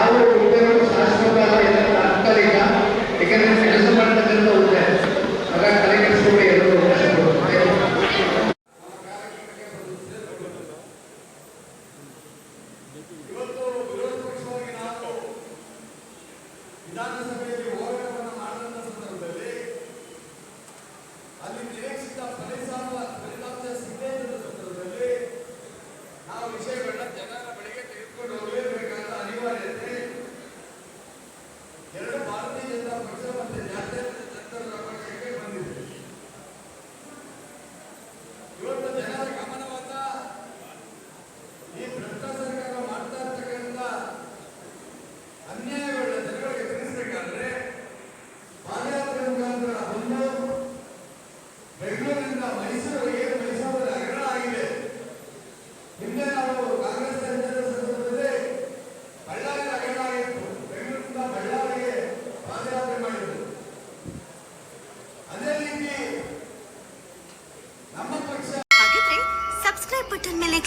ಯಾವ ಹುದ್ದೆಗಳು ಶಾಶ್ವತ ಅಲ್ಲ ಎಲ್ಲ ತಾತ್ಕಾಲಿಕ ಏಕೆಂದರೆ ಕೆಲಸ ಮಾಡ್ತಕ್ಕಂಥ ಹುದ್ದೆ. ಹಾಗಾಗಿ ತಲೆ ಎಲ್ಲರೂ ಇವತ್ತು ವಿರೋಧ ಪಕ್ಷವಾಗಿ ನಾನು ವಿಧಾನಸಭೆಯಲ್ಲಿ